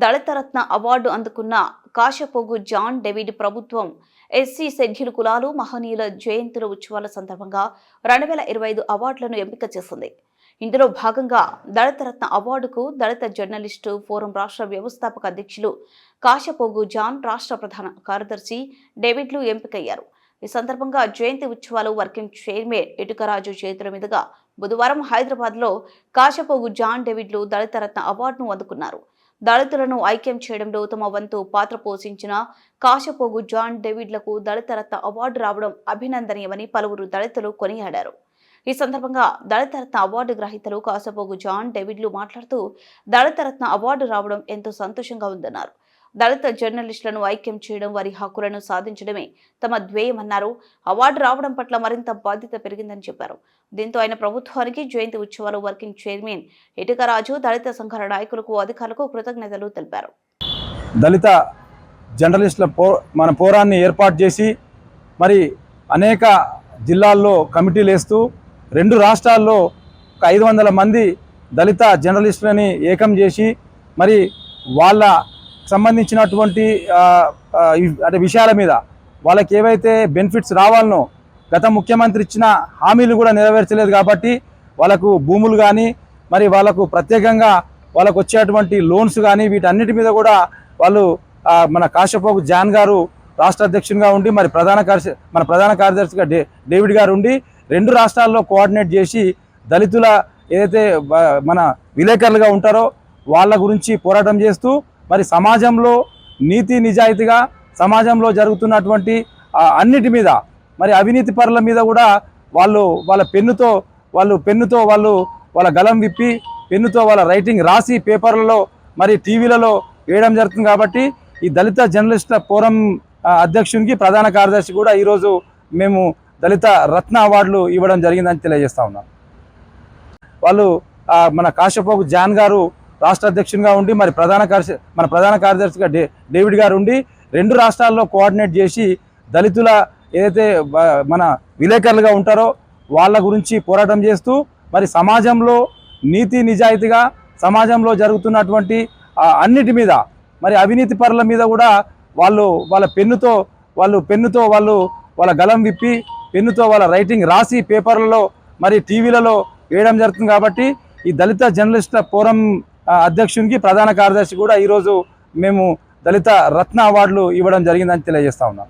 దళిత రత్న award అందుకున్న కాశపోగు John David ప్రభుత్వం SC schedule కులాలు మహనీయుల జయంతుల ఉత్సవాల సందర్భంగా రెండు వేల ఇరవై ఐదు అవార్డులను ఎంపిక చేసింది. ఇందులో భాగంగా దళిత రత్న అవార్డుకు దళిత జర్నలిస్టు ఫోరం రాష్ట్ర వ్యవస్థాపక అధ్యక్షులు కాశపోగు జాన్ రాష్ట్ర ప్రధాన కార్యదర్శి డేవిడ్లు ఎంపికయ్యారు. ఈ సందర్భంగా జయంతి ఉత్సవాలు వర్కింగ్ చైర్మన్ ఇటుకరాజు చేతుల మీదుగా బుధవారం హైదరాబాద్లో కాశపోగు జాన్ డేవిడ్లు దళిత రత్న అవార్డును అందుకున్నారు. దళితులను ఐక్యం చేయడంలో తమ వంతు పాత్ర పోషించిన కాశపోగు జాన్ డేవిడ్లకు దళిత రత్న అవార్డు రావడం అభినందనీయమని పలువురు దళితులు కొనియాడారు. ఈ సందర్భంగా దళిత రత్న అవార్డు గ్రహీతలు కాశపోగు జాన్ డేవిడ్లు మాట్లాడుతూ దళిత రత్న అవార్డు రావడం ఎంతో సంతోషంగా ఉందన్నారు. దళిత జర్నలిస్టులను ఐక్యం చేయడం వారి హక్కులను సాధించడమే తమ ధ్యేయమన్నారు. అవార్డు రావడం పట్ల మరింత బాధ్యత పెరిగిందని చెప్పారు. దీంతో ఆయన ప్రభుత్వానికి జయంతి ఉత్సవాలు వర్కింగ్ చైర్మన్ ఇటుకరాజు దళిత సంఘాల నాయకులకు అధికారులకు కృతజ్ఞతలు తెలిపారు. దళిత జర్నలిస్టుల పో మన పోరాన్ని ఏర్పాటు చేసి మరి అనేక జిల్లాల్లో కమిటీలు వేస్తూ రెండు రాష్ట్రాల్లో ఒక ఐదు వందల మంది దళిత జర్నలిస్టులని ఏకం చేసి మరి వాళ్ళ సంబంధించినటువంటి అంటే విషయాల మీద వాళ్ళకి ఏవైతే బెనిఫిట్స్ రావాలనో గత ముఖ్యమంత్రి ఇచ్చిన హామీలు కూడా నెరవేర్చలేదు కాబట్టి వాళ్ళకు భూములు కానీ మరి వాళ్ళకు ప్రత్యేకంగా వాళ్ళకు వచ్చేటువంటి లోన్స్ కానీ వీటన్నిటి మీద కూడా వాళ్ళు మన కాశపోకు జాన్ గారు రాష్ట్ర అధ్యక్షునిగా ఉండి మరి ప్రధాన కార్య మన ప్రధాన కార్యదర్శిగా డే డేవిడ్ గారు ఉండి రెండు రాష్ట్రాల్లో కోఆర్డినేట్ చేసి దళితుల ఏదైతే మన విలేకరులుగా ఉంటారో వాళ్ళ గురించి పోరాటం చేస్తూ మరి సమాజంలో నీతి నిజాయితీగా సమాజంలో జరుగుతున్నటువంటి అన్నిటి మీద మరి అవినీతి పరుల మీద కూడా వాళ్ళు వాళ్ళ పెన్నుతో వాళ్ళు పెన్నుతో వాళ్ళు వాళ్ళ గలం విప్పి పెన్నుతో వాళ్ళ రైటింగ్ రాసి పేపర్లలో మరి టీవీలలో వేయడం జరుగుతుంది కాబట్టి ఈ దళిత జర్నలిస్టుల ఫోరం అధ్యక్షునికి ప్రధాన కార్యదర్శి కూడా ఈరోజు మేము దళిత రత్న అవార్డులు ఇవ్వడం జరిగిందని తెలియజేస్తా ఉన్నాం. వాళ్ళు మన కాశపోకు జాన్ గారు రాష్ట్ర అధ్యక్షునిగా ఉండి మరి ప్రధాన కార్య మన ప్రధాన కార్యదర్శిగా డే డేవిడ్ గారు ఉండి రెండు రాష్ట్రాల్లో కోఆర్డినేట్ చేసి దళితుల ఏదైతే మన విలేకరులుగా ఉంటారో వాళ్ళ గురించి పోరాటం చేస్తూ మరి సమాజంలో నీతి నిజాయితీగా సమాజంలో జరుగుతున్నటువంటి అన్నిటి మీద మరి అవినీతి పరుల మీద కూడా వాళ్ళు వాళ్ళ పెన్నుతో వాళ్ళు పెన్నుతో వాళ్ళు వాళ్ళ గలం విప్పి పెన్నుతో వాళ్ళ రైటింగ్ రాసి పేపర్లలో మరి టీవీలలో వేయడం జరుగుతుంది కాబట్టి ఈ దళిత జర్నలిస్టుల ఫోరం అధ్యక్షునికి ప్రధాన కార్యదర్శి కూడా ఈరోజు మేము దళిత రత్న అవార్డులు ఇవ్వడం జరిగిందని తెలియజేస్తా ఉన్నాం.